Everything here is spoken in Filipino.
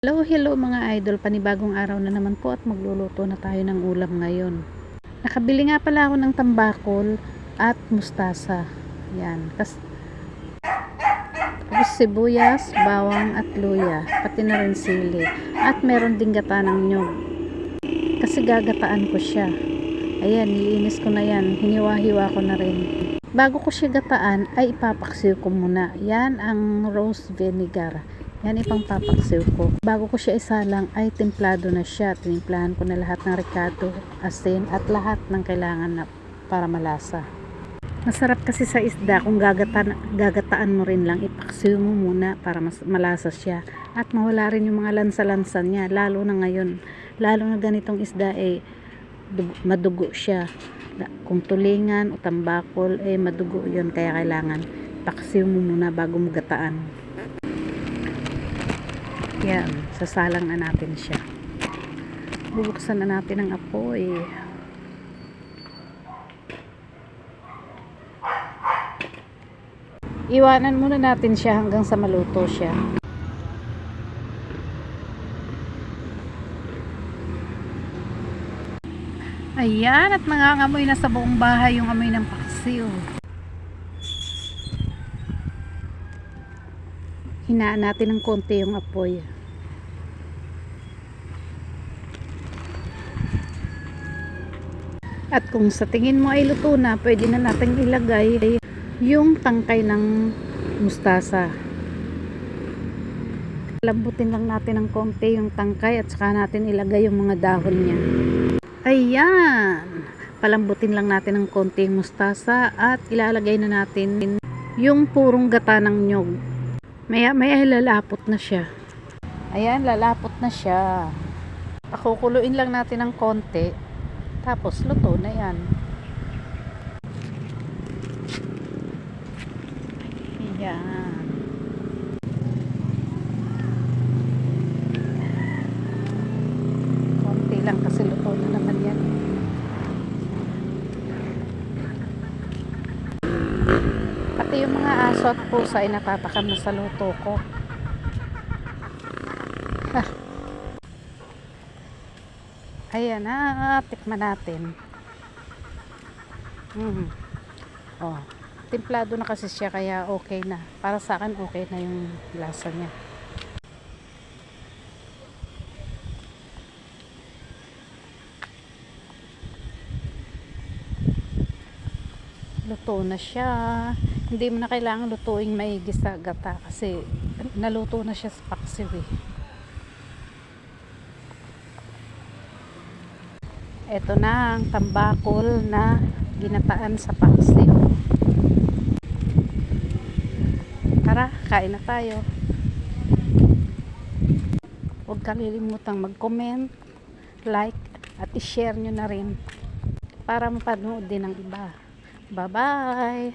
Hello, hello mga idol. Panibagong araw na naman po at magluluto na tayo ng ulam ngayon. Nakabili nga pala ako ng tambakol at mustasa. Yan. Tapos sibuyas, bawang at luya. Pati na rin sili. At meron ding gata ng nyog. Kasi gagataan ko siya. Ayan, nilinis ko na yan. Hiniwa-hiwa ko na rin. Bago ko siya gataan, ay ipapaksiw ko muna. Yan ang rose vinegar. Yan ipang papaksiw ko. Bago ko siya isalang ay templado na siya. Tinimplahan ko na lahat ng ricado, asin at lahat ng kailangan na para malasa. Masarap kasi sa isda kung gagataan, gagataan mo rin lang, ipaksiw mo muna para mas malasa siya. At mawala rin yung mga lansa-lansa niya, lalo na ngayon. Lalo na ganitong isda eh, dug- madugo siya. Kung tulingan o tambakol, eh madugo yun. Kaya kailangan paksiw mo muna bago mo gataan. Yan, sasalang na natin siya. Bubuksan na natin ang apoy. Iwanan muna natin siya hanggang sa maluto siya. Ayan, at nangangamoy na sa buong bahay yung amoy ng paksiw. Hinaan natin ng konti yung apoy. At kung sa tingin mo ay luto na, pwede na natin ilagay yung tangkay ng mustasa. Lambutin lang natin ng konti yung tangkay at saka natin ilagay yung mga dahon niya. Ayan! Palambutin lang natin ng konti yung mustasa at ilalagay na natin yung purong gata ng nyog. Maya maya lalapot na siya. Ayan, lalapot na siya. Pakukuluin lang natin ng konti. Tapos luto na yan. Ayan. Konti lang kasi luto na naman yan. Pati yung mga aso at pusa ay natatakam na sa luto ko. Ah. Ayan na, tikman natin. Mm. Oh, templado na kasi siya kaya okay na. Para sa akin okay na yung lasa niya. Luto na siya. Hindi mo na kailangan lutuing maigi sa gata kasi naluto na siya sa paksiw eh. Ito na ang tambakol na ginataan sa paksiw. Tara, kain na tayo. Huwag kalilimutang mag-comment, like, at i-share nyo na rin para mapanood din ng iba. Bye-bye!